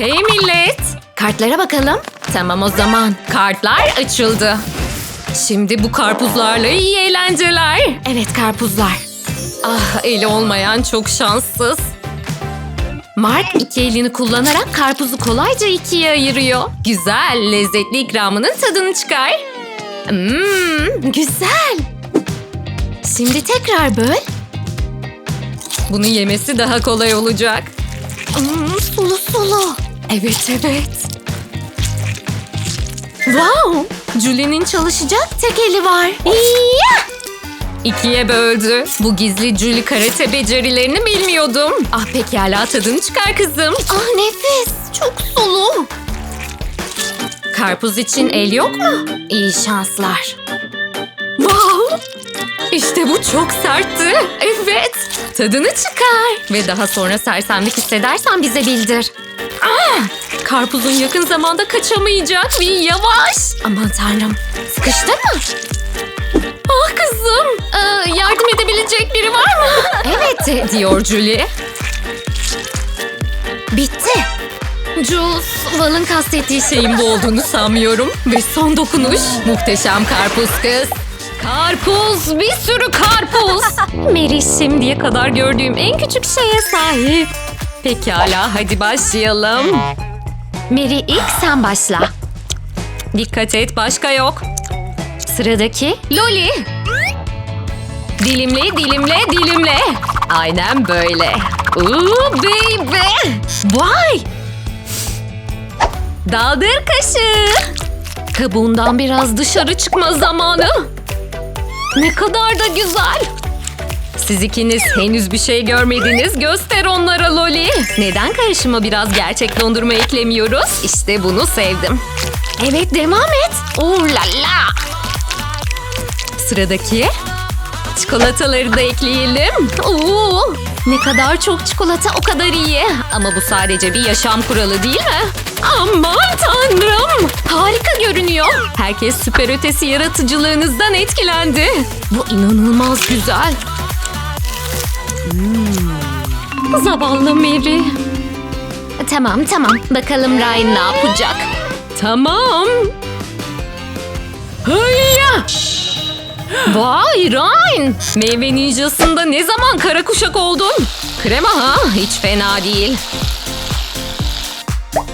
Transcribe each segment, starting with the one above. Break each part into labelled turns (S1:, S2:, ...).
S1: Hey millet! Kartlara bakalım. Tamam o zaman. Kartlar açıldı. Şimdi bu karpuzlarla iyi eğlenceler. Evet karpuzlar. Ah eli olmayan çok şanssız. Mark iki elini kullanarak karpuzu kolayca ikiye ayırıyor. Güzel, lezzetli ikramının tadını çıkar. Mmm, güzel. Şimdi tekrar böl. Bunu yemesi daha kolay olacak. Hmm, sulu sulu. Evet evet. Wow! Julie'nin çalışacak tek eli var. İyi. İkiye böldü. Bu gizli Julie karate becerilerini bilmiyordum. Ah pekala tadını çıkar kızım. Ah nefis. Çok sulu. Karpuz için el yok mu? İyi şanslar. Wow! İşte bu çok sertti. Evet. Tadını çıkar. Ve daha sonra sersemlik hissedersen bize bildir. Ah! Karpuzun yakın zamanda kaçamayacak. Bir yavaş. Aman tanrım. Sıkıştın mı? Ah kızım. Ee, yardım edebilecek biri var mı? evet diyor Julie. Bitti. Jules, Val'ın kastettiği şeyin bu olduğunu sanmıyorum. Ve son dokunuş. Muhteşem karpuz kız. Karpuz, bir sürü karpuz. Mary şimdiye kadar gördüğüm en küçük şeye sahip. Pekala, hadi başlayalım. Mary ilk sen başla. Dikkat et, başka yok. Sıradaki Loli. Dilimle, dilimle, dilimle. Aynen böyle. Ooh baby. Vay. Daldır kaşığı. Kabuğundan biraz dışarı çıkma zamanı. Ne kadar da güzel. Siz ikiniz henüz bir şey görmediniz. Göster onlara Loli. Neden karışıma biraz gerçek dondurma eklemiyoruz? İşte bunu sevdim. Evet devam et. Oh la la. Sıradaki çikolataları da ekleyelim. Oo, ne kadar çok çikolata o kadar iyi. Ama bu sadece bir yaşam kuralı değil mi? Aman tanrım. Harika görünüyor. Herkes süper ötesi yaratıcılığınızdan etkilendi. Bu inanılmaz güzel. Hmm. Zavallı Mary. Tamam tamam. Bakalım Ryan ne yapacak? Tamam. Hayya! Vay Ryan! Meyve ninjasında ne zaman kara kuşak oldun? Krema ha? Hiç fena değil.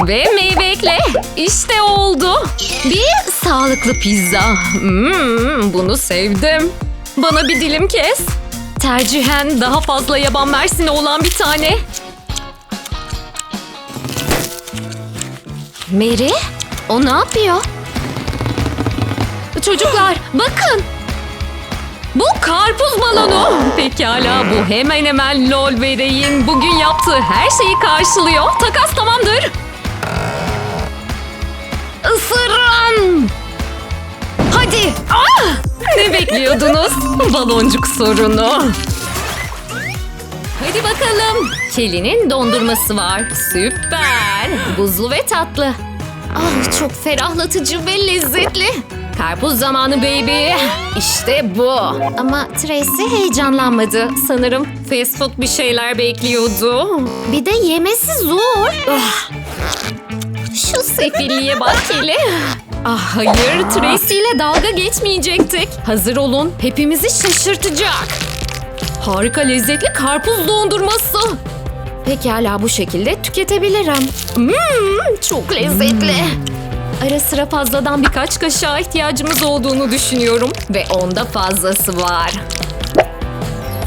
S1: Ve meyve ekle. İşte oldu. Bir sağlıklı pizza. Hmm, bunu sevdim. Bana bir dilim kes. Tercihen daha fazla yaban mersini olan bir tane. Mary? O ne yapıyor? Çocuklar bakın. Bu karpuz balonu. Pekala bu hemen hemen lol ve Rey'in bugün yaptığı her şeyi karşılıyor. Takas tamamdır. Isırın. Hadi. Ah! Ne bekliyordunuz? Baloncuk sorunu. Hadi bakalım. Kelly'nin dondurması var. Süper. Buzlu ve tatlı. Ah çok ferahlatıcı ve lezzetli. Karpuz zamanı baby. İşte bu. Ama Tracy heyecanlanmadı. Sanırım fast food bir şeyler bekliyordu. Bir de yemesi zor. Ah. Şu sefilliğe bak Kelly. Ah hayır Tracy ile dalga geçmeyecektik. Hazır olun hepimizi şaşırtacak. Harika lezzetli karpuz dondurması. Pekala bu şekilde tüketebilirim. Hmm, çok lezzetli. Ara sıra fazladan birkaç kaşığa ihtiyacımız olduğunu düşünüyorum. Ve onda fazlası var.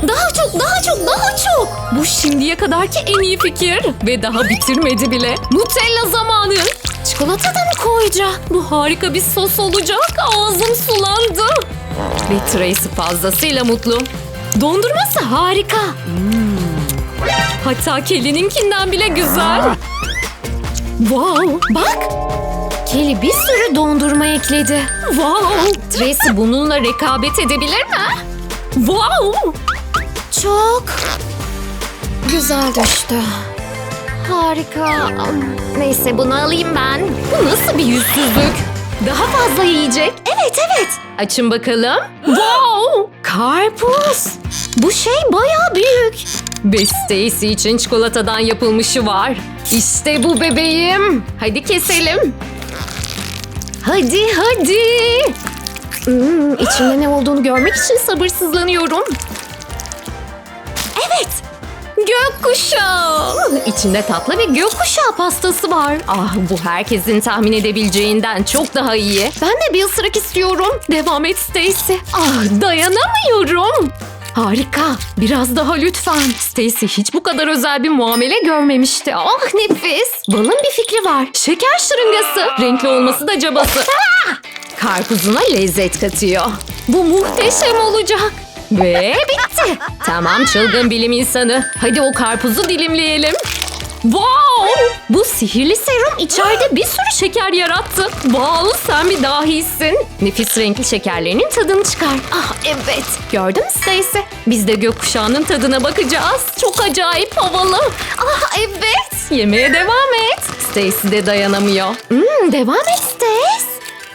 S1: Daha çok, daha çok, daha çok. Bu şimdiye kadarki en iyi fikir. Ve daha bitirmedi bile. Nutella zamanı. Çikolata da mı koyacak? Bu harika bir sos olacak. Ağzım sulandı. Ve Tracy fazlasıyla mutlu. Dondurması harika. Hmm. Hatta Kelly'ninkinden bile güzel. Wow, bak. Kelly bir sürü dondurma ekledi. Wow. Tracy bununla rekabet edebilir mi? Wow. Çok güzel düştü. Harika. Neyse bunu alayım ben. Bu nasıl bir yüzsüzlük? Daha fazla yiyecek. Evet evet. Açın bakalım. Wow! Karpuz. Bu şey bayağı büyük. Ve Stacy için çikolatadan yapılmışı var. İşte bu bebeğim. Hadi keselim. Hadi hadi. Hmm, içinde ne olduğunu görmek için sabırsızlanıyorum. Evet. Gökkuşağı. İçinde tatlı ve gökkuşağı pastası var. Ah bu herkesin tahmin edebileceğinden çok daha iyi. Ben de bir ısırık istiyorum. Devam et Stacy. Ah dayanamıyorum. Harika. Biraz daha lütfen. Stacy hiç bu kadar özel bir muamele görmemişti. Ah nefis. Balın bir fikri var. Şeker şırıngası. Renkli olması da cabası. Karpuzuna lezzet katıyor. Bu muhteşem olacak. Ve bitti. Tamam çılgın bilim insanı. Hadi o karpuzu dilimleyelim. Wow! Bu sihirli serum içeride bir sürü şeker yarattı. Wow sen bir dahisin. Nefis renkli şekerlerinin tadını çıkar. Ah evet. Gördün mü Stacy? Biz de gökkuşağının tadına bakacağız. Çok acayip havalı. Ah evet. Yemeye devam et. Stacy de dayanamıyor. Hmm, devam et Stacy.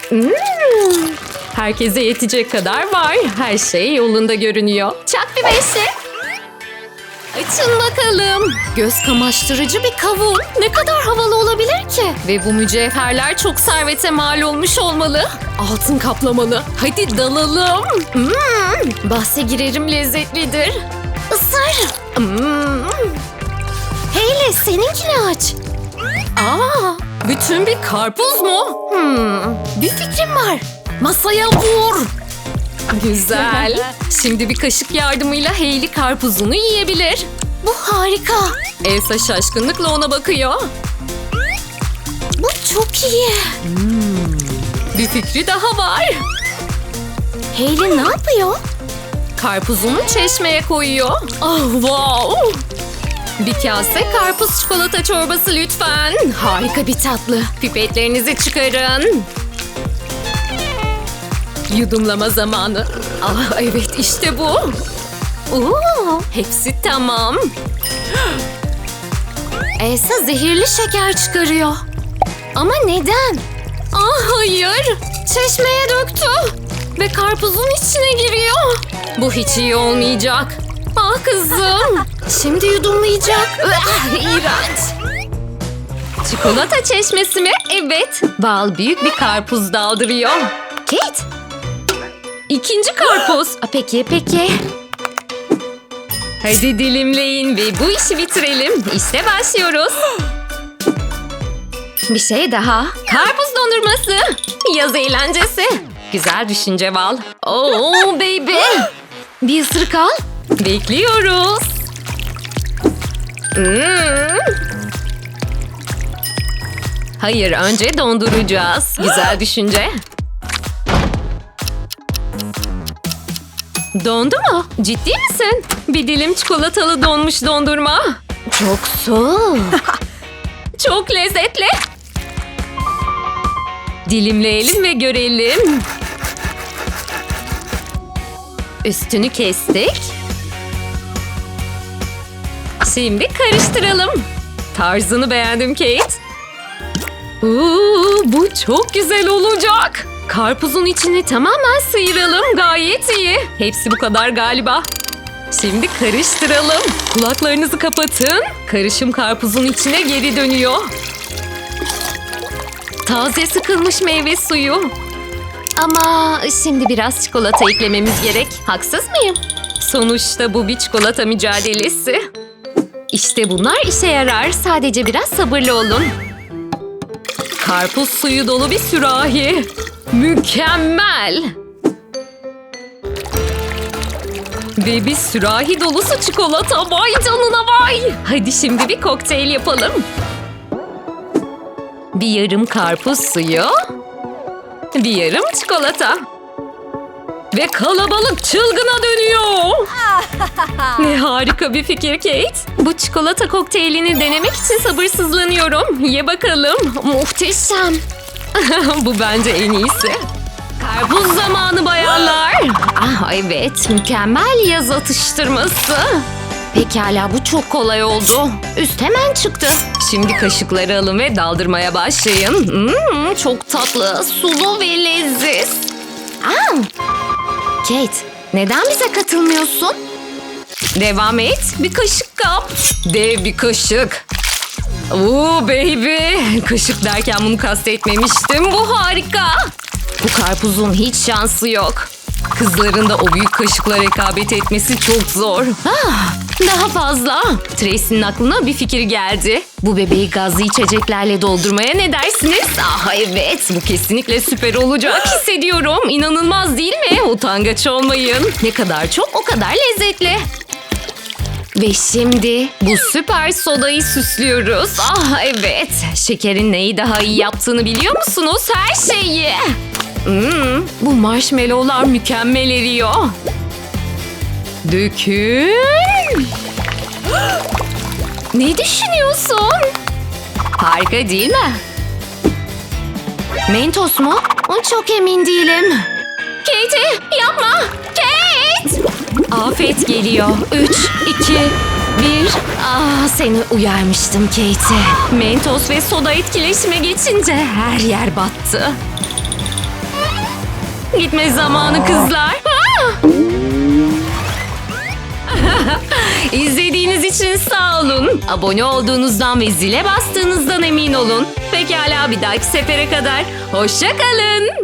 S1: Hmm. Herkese yetecek kadar var. Her şey yolunda görünüyor. Çak bir beşi. Açın bakalım. Göz kamaştırıcı bir kavun. Ne kadar havalı olabilir ki? Ve bu mücevherler çok servete mal olmuş olmalı. Altın kaplamalı. Hadi dalalım. Hmm, bahse girerim lezzetlidir. Isır. Hmm. Heyle seninkini aç. Aa, bütün bir karpuz mu? Hmm, bir fikrim var. Masaya vur. Güzel. Şimdi bir kaşık yardımıyla Hayley karpuzunu yiyebilir. Bu harika. Elsa şaşkınlıkla ona bakıyor. Bu çok iyi. Bir fikri daha var. Hayley ne yapıyor? Karpuzunu çeşmeye koyuyor. Oh wow. Bir kase karpuz çikolata çorbası lütfen. Harika bir tatlı. Pipetlerinizi çıkarın. Yudumlama zamanı. Ah evet işte bu. Oo, hepsi tamam. Elsa zehirli şeker çıkarıyor. Ama neden? Ah hayır. Çeşmeye döktü. Ve karpuzun içine giriyor. Bu hiç iyi olmayacak. Ah kızım. Şimdi yudumlayacak. Ah, İğrenç. Çikolata çeşmesi mi? Evet. Bal büyük bir karpuz daldırıyor. Kate. İkinci karpuz. Aa, Peki, peki. Hadi dilimleyin ve bu işi bitirelim. İşte başlıyoruz. Bir şey daha. Karpuz dondurması. Yaz eğlencesi. Güzel düşünce Val. Oh baby. Bir ısırık al. Bekliyoruz. Hmm. Hayır, önce donduracağız. Güzel düşünce. Dondu mu? Ciddi misin? Bir dilim çikolatalı donmuş dondurma. Çok soğuk. Çok lezzetli. Dilimleyelim ve görelim. Üstünü kestik. Şimdi karıştıralım. Tarzını beğendim Kate. Oo, bu çok güzel olacak. Karpuzun içini tamamen sıyıralım. Gayet iyi. Hepsi bu kadar galiba. Şimdi karıştıralım. Kulaklarınızı kapatın. Karışım karpuzun içine geri dönüyor. Taze sıkılmış meyve suyu. Ama şimdi biraz çikolata eklememiz gerek. Haksız mıyım? Sonuçta bu bir çikolata mücadelesi. İşte bunlar işe yarar. Sadece biraz sabırlı olun. Karpuz suyu dolu bir sürahi. Mükemmel. Ve bir sürahi dolusu çikolata. Vay canına vay. Hadi şimdi bir kokteyl yapalım. Bir yarım karpuz suyu. Bir yarım çikolata. Ve kalabalık çılgına dönüyor. ne harika bir fikir Kate. Bu çikolata kokteylini denemek için sabırsızlanıyorum. Ye bakalım. Muhteşem. Bu bence en iyisi. Karpuz zamanı bayanlar. Ah evet mükemmel yaz atıştırması. Pekala bu çok kolay oldu. Üst hemen çıktı. Şimdi kaşıkları alın ve daldırmaya başlayın. Hmm, çok tatlı, sulu ve leziz. Aa, Kate, neden bize katılmıyorsun? Devam et. Bir kaşık kap. Dev bir kaşık. Oo baby. Kaşık derken bunu kastetmemiştim. Bu harika. Bu karpuzun hiç şansı yok. Kızların da o büyük kaşıkla rekabet etmesi çok zor. Ah, daha fazla. Tracy'nin aklına bir fikir geldi. Bu bebeği gazlı içeceklerle doldurmaya ne dersiniz? Ah evet bu kesinlikle süper olacak hissediyorum. İnanılmaz değil mi? Utangaç olmayın. Ne kadar çok o kadar lezzetli. Ve şimdi bu süper sodayı süslüyoruz. Ah evet. Şekerin neyi daha iyi yaptığını biliyor musunuz? Her şeyi. Hmm, bu marshmallowlar mükemmel eriyor. Dökün. ne düşünüyorsun? Harika değil mi? Mentos mu? Çok emin değilim. Katie yapma. Kate. Afet geliyor. Üç, iki, bir. Ah seni uyarmıştım Katie. Mentos ve soda etkileşime geçince her yer battı. Gitme zamanı kızlar. Ah! İzlediğiniz için sağ olun. Abone olduğunuzdan ve zile bastığınızdan emin olun. Pekala bir dahaki sefere kadar. Hoşça kalın.